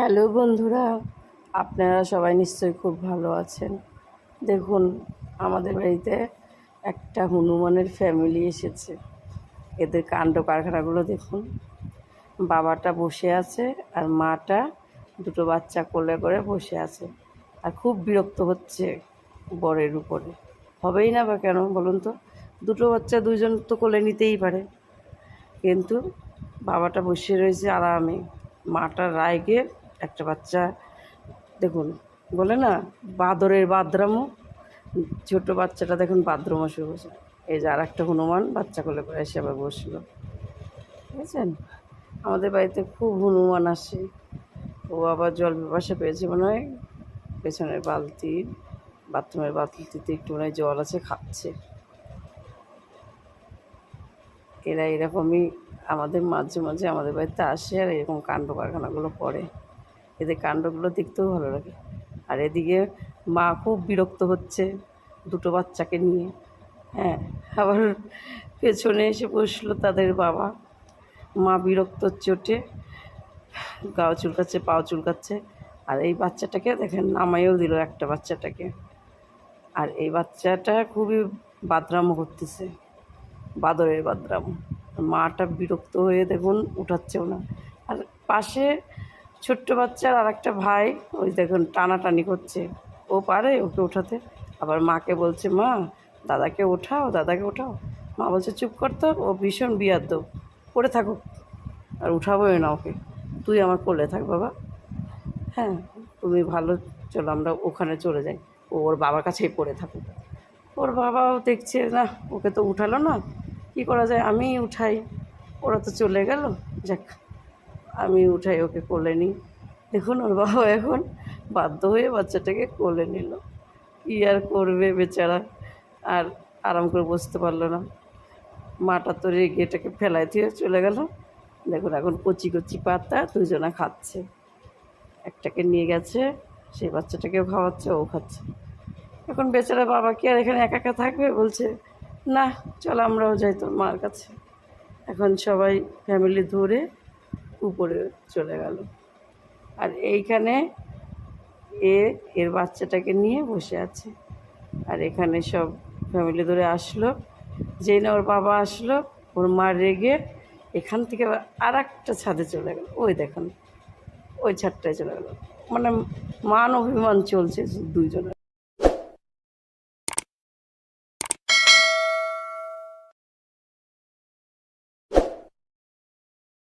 Hello বন্ধুরা, আপনারা সবাই নিশ্চয়ই খুব ভালো আছেন। দেখুন, আমাদের বাড়িতে একটা হনুমানের ফ্যামিলি এসেছে। এদের কাণ্ড কারখানাগুলো দেখুন। বাবাটা বসে আছে আর মাটা দুটো বাচ্চা কোলে করে বসে আছে। আর খুব বিরক্ত হচ্ছে বরের উপরে। হবেই না বা কেন বলুন তো? দুটো বাচ্চা দুজন তো কোলে নিতেই পারে। কিন্তু বাবাটা বসে রয়েছে আরামে। মাটা রায়গে একটা বাচ্চা, দেখুন, বলে না, বাদরের বাদরামো, ছোট বাচ্চাটা দেখুন বাদ্রমা শুরু হয়েছে এই যে আর একটা হনুমান, বাচ্চা কোলে করে এসে আবার বসল। বুঝেছেন? আমাদের বাড়িতে খুব হনুমান আসে। ও আবার জল পিপাসা পেয়েছে মনে হয়, পেছনের বালতি, বাথরুমের বালতিতে একটু মনে জল আছে, খাচ্ছে। এরা এরকমই আমাদের মাঝে মাঝে আমাদের বাড়িতে আসে আর এরকম কাণ্ড কারখানাগুলো করে। এদের কাণ্ডগুলো দেখতেও ভালো লাগে। আর এদিকে মা খুব বিরক্ত হচ্ছে দুটো বাচ্চাকে নিয়ে। হ্যাঁ আবার পেছনে এসে বসল তাদের বাবা। মা বিরক্ত চোটে গাও চুলকাচ্ছে, পাও চুলকাচ্ছে। আর এই বাচ্চাটাকে দেখেন, নামাইও দিল একটা বাচ্চাটাকে। আর এই বাচ্চাটা খুবই বাদরামো করতেছে, বাদরের বাদরাম। মাটা বিরক্ত হয়ে দেখুন উঠাচ্ছেও না। আর পাশে ছোট্ট বাচ্চার আর একটা ভাই, ওই দেখুন টানাটানি করছে। ও পারে ওকে ওঠাতে। আবার মাকে বলছে, মা, দাদাকে ওঠাও দাদাকে ওঠাও। মা বলছে, চুপ করতো ও ভীষণ বিয়াদ্দ। পড়ে থাকুক। আর উঠাবোই না ওকে। তুই আমার কোলে থাক বাবা। হ্যাঁ তুমি ভালো, চলো আমরা ওখানে চলে যাই। ও ওর বাবার কাছেই পড়ে থাকুক। ওর বাবাও দেখছে, না, ওকে তো উঠালো না। কী করা যায়? আমি উঠাই। ওরা তো চলে গেল। যাক। আমি উঠাই ওকে কোলে নিই। দেখুন, ওর বাবা এখন বাধ্য হয়ে বাচ্চাটাকে কোলে নিল। কী আর করবে বেচারা? আর আরাম করে বসতে পারল না। মাটা তো রেগে এটাকে ফেলাই দিয়ে চলে গেল। দেখুন, এখন কচি কচি পাতা দুজনা খাচ্ছে। একটাকে নিয়ে গেছে সেই বাচ্চাটাকেও খাওয়াচ্ছে, ও খাচ্ছে। এখন বেচারা বাবা কি আর এখানে একা একা থাকবে? বলছে, না, চল আমরাও যাই তোর মার কাছে। এখন সবাই ফ্যামিলি ধরে উপরে চলে গেল। আর এইখানে এ, এর বাচ্চাটাকে নিয়ে বসে আছে। আর এখানে সব ফ্যামিলি ধরে আসলো। যেই না ওর বাবা আসলো, ওর মা রেগে এখান থেকে আর একটা ছাদে চলে গেল। ওই দেখুন, ওই ছাদটায় চলে গেল। মানে মান অভিমান চলছে দুইজনের